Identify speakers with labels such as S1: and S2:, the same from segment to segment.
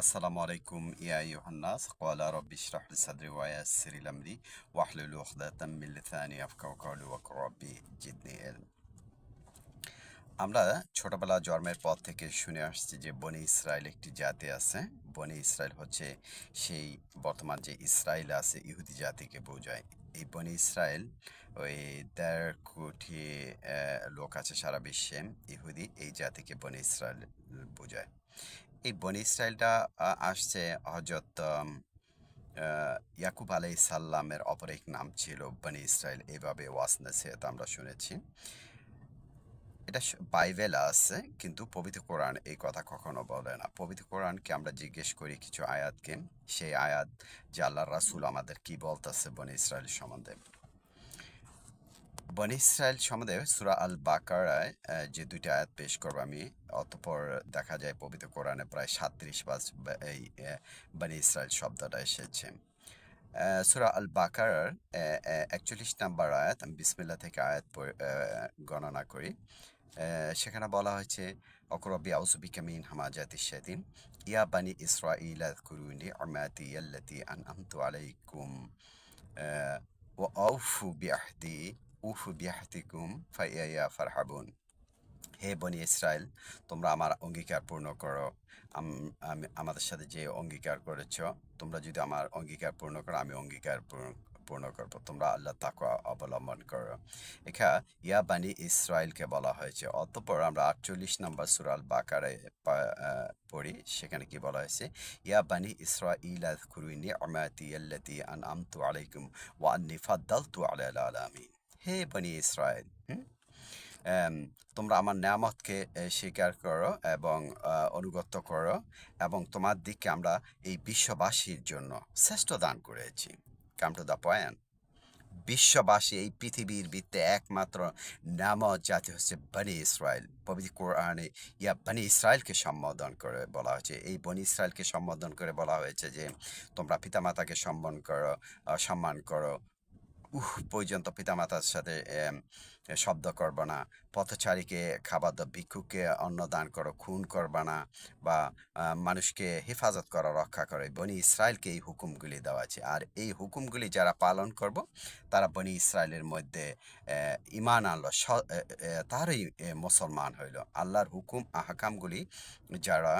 S1: আসসালামু আলাইকুম, ইয়া ইউহান্নাস। রাব্বি ইশরাহ লি সাদরি ওয়া সিরিল আমরি ওয়াহলুল উখদাতাম মিন লিসানি আফকাউ কওলি ওয়া রব্বি জিদনি ইলম। আমরা ছোটবেলা জন্মের পর থেকে শুনে আসছি যে বনি ইসরায়েল একটি জাতি আছে। বনি ইসরায়েল হচ্ছে সেই বর্তমান যে ইসরায়েল আছে, ইহুদি জাতিকে বোঝায়। এই বনি ইসরায়েল ওই দেড় কোটি লোক আছে সারা বিশ্বে ইহুদি। এই জাতিকে বনি ইসরায়েল বোঝায়। এই বনি আ- আসছে হজরত ইয়াকুব আলাই সাল্লামের অপর এক নাম ছিল বনি ইসরায়েল এইভাবে ওয়াসনেসেত আমরা শুনেছি। এটা বাইবেল আছে, কিন্তু পবিত্র কোরআন এই কথা কখনো বলে না। পবিত্র কোরআনকে আমরা জিজ্ঞেস করি কিছু আয়াতকে। সেই আয়াত যে আল্লাহ রাসূল আমাদের কি বলতেছে বনি ইসরায়েল সম্বন্ধে? বনি ইসরায়েল সম্বন্ধে সুরা আল বাকারায় যে দুইটা আয়াত পেশ করব আমি অতপর দেখা যায় পবিত্র কোরআনে প্রায় সাতত্রিশ পাঁচ এই বনি ইসরায়েল শব্দটা এসেছে। সুরা আল বাকার একচল্লিশ নাম্বার আয়াত আমি বিসমিল্লা থেকে আয়াত গণনা করি। সেখানে বলা হয়েছে অকরবি আউসুবিকা মিন হামাজাতি সেদিন ইয়া বানি ইসরাইল আযকুরুনি আমাতি আল্লাতি আনআমতু আলাইকুম আহ, ওয়া আউফু বিআহদি উফু বিআহদিকুম ফাইয়া ফারহাবুন। হে বনি ইসরায়েল তোমরা আমার অঙ্গীকার পূর্ণ করো। আমি আমাদের সাথে যে অঙ্গীকার করেছ, তোমরা যদি আমার অঙ্গীকার পূর্ণ করো, আমি অঙ্গীকার পূর্ণ করব। তোমরা আল্লাহ তাকওয়া অবলম্বন করো। এখা, ইয়া বাণী ইসরায়েলকে বলা হয়েছে। অতঃপর আমরা আটচল্লিশ নম্বর সুরাল বাকারে পড়ি, সেখানে কি বলা হয়েছে? ইয়া বানি ইসরাইল আযকুরুনি আমাতি আল্লাতি আনআমতু আলাইকুম ওয়া আন্নী ফাদ্দালতু আলাল আলামিন। হে বনি ইসরায়েল তোমরা আমার নামতকে স্বীকার করো এবং অনুগত করো এবং তোমার দিককে আমরা এই বিশ্ববাসীর জন্য শ্রেষ্ঠ দান করেছি। কাম টু দ্য পয়েন্ট বিশ্ববাসী এই পৃথিবীর ভিত্তে একমাত্র নামত জাতি হচ্ছে বনি ইসরায়েল। পবিত্র কোরআনে, ইয়া বনি ইসরায়েলকে সম্বোধন করে বলা হয়েছে। এই বনি ইসরায়েলকে সম্বোধন করে বলা হয়েছে যে, তোমরা পিতামাতাকে সম্মান করো সম্মান করো উহ, পর্যন্ত পিতামাতার সাথে শব্দ করবে না। পথচারীকে খাবার দাও ভিক্ষুককে অন্ন দান করো, খুন করবে না বা মানুষকে হেফাজত করা, রক্ষা করে। বনি ইসরায়েলকে এই হুকুমগুলি দেওয়া আছে। আর এই হুকুমগুলি যারা পালন করব, তারা বনি ইসরায়েলের মধ্যে ইমান আনলো তারই মুসলমান হইল। আল্লাহর হুকুম, আহকামগুলি যারা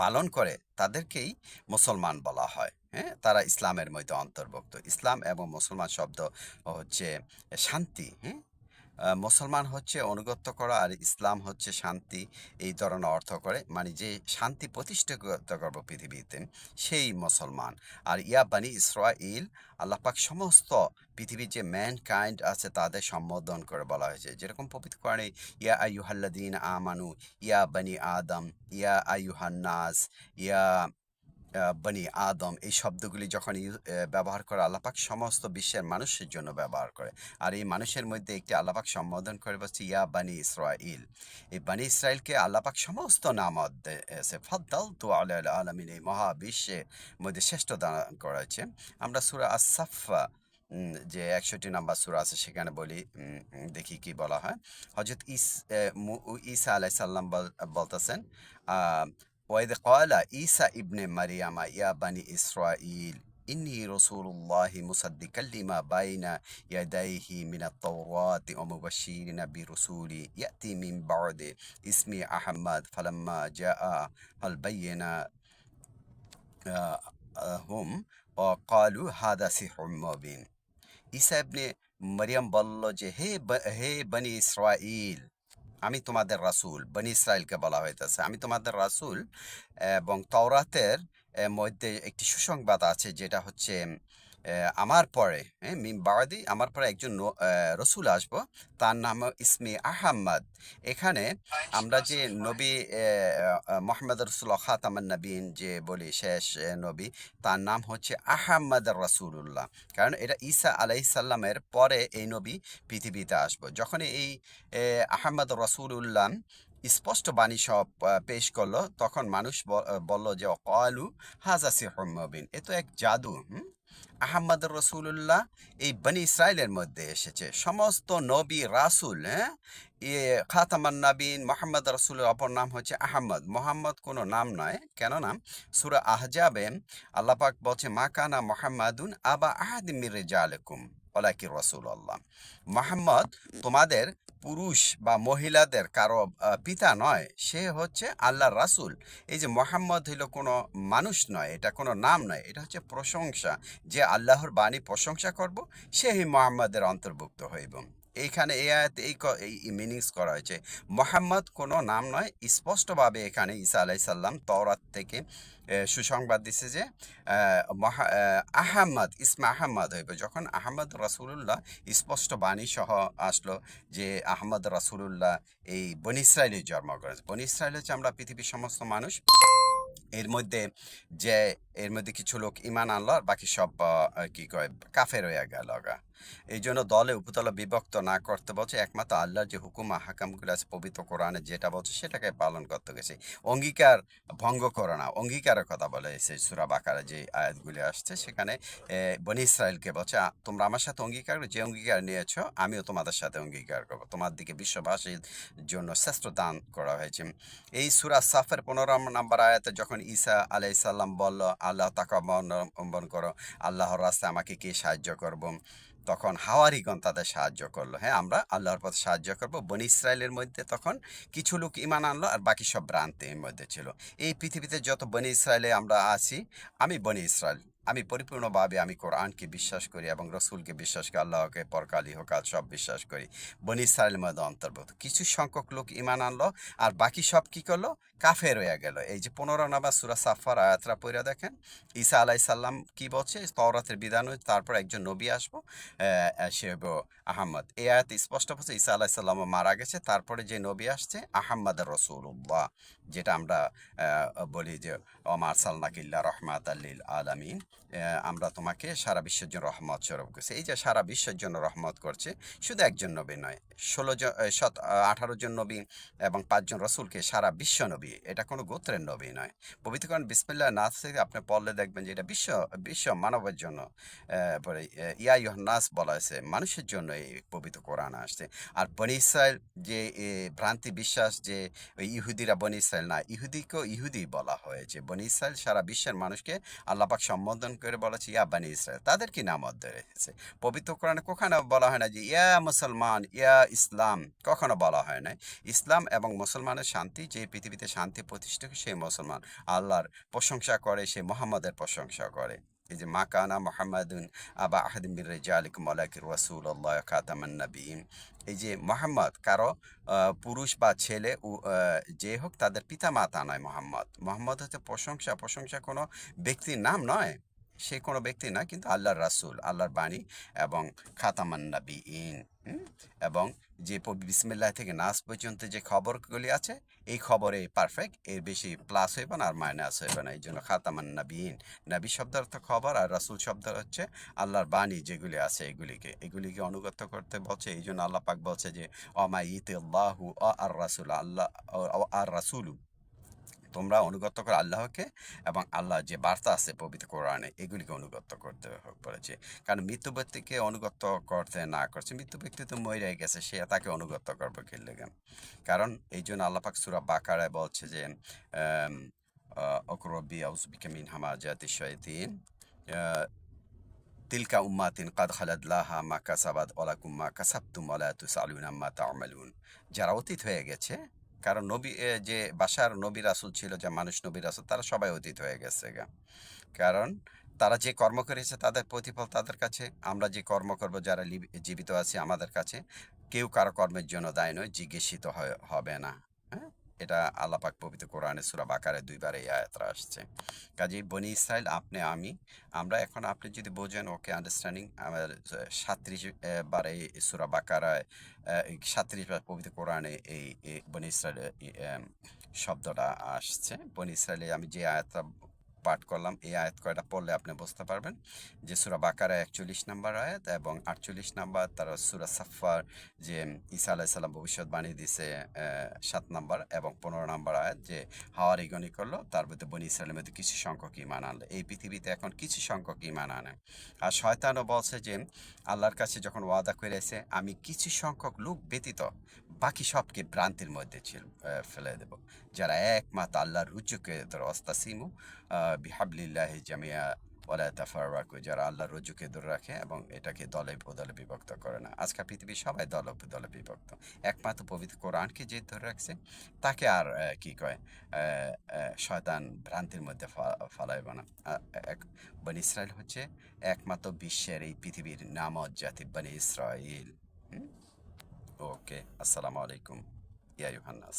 S1: পালন করে, তাদেরকেই মুসলমান বলা হয়। হ্যাঁ? তারা ইসলামের মধ্যে অন্তর্ভুক্ত। ইসলাম এবং মুসলমান শব্দ হচ্ছে শান্তি হ্যাঁ? মুসলমান হচ্ছে অনুগত্য করা আর ইসলাম হচ্ছে শান্তি এই ধরনের অর্থ করে। মানে যে শান্তি প্রতিষ্ঠিত করব পৃথিবীতে, সেই মুসলমান। আর ইয়া বানি ইসরাইল, আল্লাহ পাক সমস্ত পৃথিবীর যে ম্যান কাইন্ড আছে তাদের সম্বোধন করে বলা হয়েছে। যেরকম পবিত্র কোরআনে, ইয়া আইয়ুহাল্লাদিন আমানু, ইয়া বানি আদম, ইয়া আইয়ুহান্নাস ইয়া বনি আদম এই শব্দগুলি যখন ব্যবহার করে আল্লাপাক সমস্ত বিশ্বের মানুষের জন্য ব্যবহার করে। আর এই মানুষের মধ্যে একটি আল্লাপাক সম্বোধন করে বলছে, ইয়া বানি ইসরাইল এই বানি ইসরায়েলকে আল্লাপাক সমস্ত নামত ফদ্দাল তো আল্লাহ আলমিন এই মহাবিশ্বের মধ্যে শ্রেষ্ঠ দান করেছে। আমরা সুরা আসাফা যে একষট্টি নাম্বার সুরা আছে, সেখানে বলি দেখি কি বলা হয়। হজরত ইস ঈসা আলাইসাল্লাম বলতেছেন وإذ قال عيسى ابن مريم يا بني إسرائيل إني رسول الله مصدقا لما بين يديه من التوراة ومبشرا برسول يأتي من بعد اسمي أحمد فلما جاء البينة آه، آه، هم وقالوا هذا سحر مبين ঈসা ইবনে মরিয়ম বলল যে হে ব- হে বনি ইসরাইল আমি তোমাদের রাসুল, বনি ইসরায়েলকে বলা হইতেছে। আমি তোমাদের রাসুল এবং তওরাতের মধ্যে একটি সুসংবাদ আছে যেটা হচ্ছে আমার পরে মিম বাদি আমার পরে একজন রসুল আসব। তার নাম ইসমি আহম্মদ। এখানে আমরা যে নবী মোহাম্মদ রসুল খাতামান নবীন যে বলি শেষ নবী তার নাম হচ্ছে আহম্মদ রসুল্লাহ কারণ এটা ঈসা আলাইসাল্লামের পরে এই নবী পৃথিবীতে আসব। যখন এই আহ, আহম্মদ রসুল্লাহ স্পষ্ট বাণী সব পেশ করল তখন মানুষ বলল যে কলু হাজা সিহমিন এ তো এক জাদু আহম্মদ রসুল্লাহ এই বনি ইসরায়েলের মধ্যে এসেছে। সমস্ত নবী রাসুল হ্যাঁ? এ খাতামান নাবিন মোহাম্মদ রসুলের অপর নাম হচ্ছে আহম্মদ মোহাম্মদ কোনো নাম নয়। কেন নাম? সুরা আহজাবে আল্লাপাক বলছে মাকানা কানা মোহাম্মদুন আবা আহাদ মির্জা আলকুম ওলাকি রসুল আল্লাহ মোহাম্মদ তোমাদের পুরুষ বা মহিলাদের কারও পিতা নয়, সে হচ্ছে আল্লাহর রাসূল। এই যে মোহাম্মদ হইল কোনো মানুষ নয়, এটা কোনো নাম নয়, এটা হচ্ছে প্রশংসা। যে আল্লাহর বাণী প্রশংসা করব, সেই মোহাম্মদের অন্তর্ভুক্ত হইব। এইখানে এই আয়াতে এই মিনিংস করা হয়েছে। মোহাম্মদ কোনো নাম নয়, স্পষ্টভাবে এখানে ঈসা আলাইসাল্লাম তওরাত থেকে সুসংবাদ দিছে যে মহা- আহ, আহাম্মদ ইসমা আহাম্মদ হইবে। যখন আহমদ রাসূলুল্লাহ স্পষ্ট বাণী সহ আসলো যে আহমদ রাসূলুল্লাহ এই বনি ইসরায়েলে জন্ম করেছে। বনি ইসরায়েল হচ্ছে আমরা পৃথিবীর সমস্ত মানুষ। এর মধ্যে যে এর মধ্যে কিছু লোক ইমান আনলো আর বাকি সব কি কয় কাফের হয়ে গেল এই জন্য দলে উপতলা বিভক্ত না করতে বলছে একমাত্র আল্লাহর যে হুকুম হাকামগুলো আছে পবিত্র কোরআনে যেটা বলছে সেটাকে পালন করতে গেছে। অঙ্গীকার ভঙ্গ করো না অঙ্গীকারের কথা বলে সেই সুরা বাকারে যে আয়াতগুলি আসছে সেখানে বনি ইসরায়েলকে বলছে তোমরা আমার সাথে অঙ্গীকার করো, যে অঙ্গীকার নিয়েছো আমিও তোমাদের সাথে অঙ্গীকার করব। তোমার দিকে বিশ্ববাসীর জন্য শ্রেষ্ঠ দান করা হয়েছে। এই সুরা সাফের পনেরো নম্বর আয়াতে যখন ঈসা আলাইসাল্লাম বলল আল্লাহ তাকে অবলম্বন করো আল্লাহর রাস্তায় আমাকে কে সাহায্য করব? তখন হাওয়ারিগণ তাদের সাহায্য করল। হ্যাঁ আমরা আল্লাহর পথে সাহায্য করব। বনি ইসরায়েলের মধ্যে তখন কিছু লোক ইমান আনলো আর বাকি সব ভ্রান্তির মধ্যে ছিল। এই পৃথিবীতে যত বনি ইসরায়েলে আমরা আছি, আমি বনি ইসরায়েল আমি পরিপূর্ণভাবে আমি কোরআনকে বিশ্বাস করি এবং রসুলকে বিশ্বাস করি, আল্লাহকে পরকালি হোকাল সব বিশ্বাস করি। বনি মধ্যে অন্তর্ভুক্ত। কিছু সংখ্যক লোক ইমান আনলো আর বাকি সব কি করল? কাফের হয়ে গেল। এই যে পনেরো নাম্বার সুরা সাফার আয়াতরা পড়ে দেখেন, ঈসা আলাই সাল্লাম কি বলছে? তওরাতের বিধান হয়েছে তারপর একজন নবী আসব সে আহম্মদ এই আয়াত স্পষ্ট বলছে ঈসা আলাই সাল্লাম মারা গেছে, তারপরে যে নবী আসছে আহম্মদ রসুল্লাহ যেটা আমরা বলি যে অমার সাল্লাকিল্লা রহমাত আল্লিল আলামিন। আমরা তোমাকে সারা বিশ্বের জন্য রহমত স্বরূপ করছি। এই যে সারা বিশ্বের জন্য রহমত করছে, শুধু একজন নবী নয় ষোলো জন শত আঠারো জন নবী এবং পাঁচজন রসুলকে সারা বিশ্ব নবী। এটা কোনো গোত্রের নবী নয়। পবিত্রকরণ বিসমিল্লাহ নাস থেকে আপনি পড়লে দেখবেন যে এটা বিশ্ব বিশ্ব মানবের জন্য আহ, ইয়া ইহনাস বলা হয়েছে মানুষের জন্য এই পবিত্র কোরআন আসছে। আর বনি ইসরায়েল যে ভ্রান্তি বিশ্বাস যে ইহুদিরা বনি ইসরায়েল না ইহুদিকেও ইহুদি বলা হয়েছে বনি ইসরায়েল সারা বিশ্বের মানুষকে আল্লাপাক সম্বোধন করে বলেছে ইয়া বানি ইসরায়েল তাদের কি নাম অধ্যয় রেখেছে পবিত্র কোরআনে কখনো বলা হয় না যে ইয়া মুসলমান ইয়া ইসলাম কখনো বলা হয় না ইসলাম এবং মুসলমানের শান্তি, যে পৃথিবীতে শান্তি প্রতিষ্ঠা সেই মুসলমান আল্লাহর প্রশংসা করে সে মোহাম্মদের প্রশংসা করে। এই যে, মা কানা মোহাম্মদুন আবা আহাদিম বির রেজালিক মলাকির রসুল্লাহ খাতামান নবীন এই যে, মোহাম্মদ কারও পুরুষ বা ছেলে যে হোক তাদের পিতা মাতা নয় মোহাম্মদ। মোহাম্মদ হচ্ছে প্রশংসা প্রশংসা কোনো ব্যক্তির নাম নয়। সে কোনো ব্যক্তি না, কিন্তু আল্লাহর রাসূল, আল্লাহর বাণী এবং খাতামান নবীন হুম? এবং যে বিসমিল্লাহ থেকে নাস পর্যন্ত যে খবরগুলি আছে, এই খবরে পারফেক্ট এর বেশি প্লাস হইব না আর মাইনাস হইব না। এই জন্য খাতামান নবীন নবী শব্দ অর্থ খবর আর রাসূল শব্দ হচ্ছে আল্লাহর বাণী যেগুলি আছে এগুলিকে এগুলিকে অনুগত করতে বলছে। এই জন্য আল্লাহ পাক বলছে যে, অমা ইতে আল্লাহু আর রাসূল আল্লাহ আর রাসূলু তোমরা অনুগত করো আল্লাহকে এবং আল্লাহ যে বার্তা আছে পবিত্র কোরআনে, এগুলিকে অনুগত করতে বলেছে কারণ মৃত্যু ব্যক্তিকে অনুগত করতে না করছে, মৃত্যু ব্যক্তি তো মরে গেছে, সে তাকে অনুগত করবে কে লেগে? কারণ এই জন্য আল্লাপাক সুরা বাকারায় বলছে যে অকরবি আউসবিকা মিন হামা জাতি শয়তিন তিলকা উম্মাতিন কাদ খালাদ লাহা মা কাসাবাদ ওলাকুম মা কাসাবতুম ওলা তুসালুন আম্মা তা'মালুন। যারা অতীত হয়ে গেছে কারণ নবী যে বাসার নবী রাসুল ছিল, যে মানুষ নবী রাসুল, তারা সবাই অতীত হয়ে গেছে গা। কারণ তারা যে কর্ম করেছে, তাদের প্রতিফল তাদের কাছে। আমরা যে কর্ম করব, যারা জীবিত আছে আমাদের কাছে, কেউ কারও কর্মের জন্য দায় নয়, জিজ্ঞেসিত হবে না। এটা আল্লাপাক পবিত্র কোরআনে সুরা বাকারে দুইবার এই আয়াতরা আসছে। কাজেই বনি ইসরায়েল আপনি, আমি, আমরা এখন আপনি যদি বোঝেন ওকে আন্ডারস্ট্যান্ডিং আমার সাত্রিশ বার এই সুরা বাকারায় সাত্রিশ বার পবিত্র কোরআনে এই বনি ইসরায়েল শব্দটা আসছে। বনি ইসরায়েলে আমি যে আয়াতটা পাঠ করলাম, এই আয়াত কয়টা পড়লে আপনি বুঝতে পারবেন। যে সুরা বাকারা একচল্লিশ নাম্বার আয়াত এবং আটচল্লিশ নাম্বার তার সুরা সাফার যে ঈসা আলাইসাল্লাম ভবিষ্যৎবাণী দিছে সাত নাম্বার এবং পনেরো নাম্বার আয়াত, যে হাওয়ার ইগনি করল, তার মধ্যে বনি ইসরায়েলের মধ্যে কিছু সংখ্যক ইমান আনলো। এই পৃথিবীতে এখন কিছু সংখ্যক ইমান আনে। আর শয়তানও বলছে যে আল্লাহর কাছে যখন ওয়াদা করেছে, আমি কিছু সংখ্যক লোক ব্যতীত বাকি সবকে ভ্রান্তির মধ্যে ফেলে দেব। যারা একমাত্র আল্লাহর রুজুকে ধর অস্তাসিমু বিহাবলিল্লাহ জামিয়া ওলা তাফারাকু যারা আল্লাহর রুজুকে ধরে রাখে এবং এটাকে দলে দলে বিভক্ত করে না। আজকাল পৃথিবীর সবাই দলে দলে বিভক্ত। একমাত্র পবিত্র কোরআনকে যে ধরে রাখছে, তাকে আর কি কয় শয়তান ভ্রান্তির মধ্যে ফালাইব না। এক, বনি ইসরায়েল হচ্ছে একমাত্র বিশ্বের এই পৃথিবীর নামত জাতি, বনি ইসরায়েল ওকে, আসসালামু আলাইকুম। ইয়া ইউহান্নাস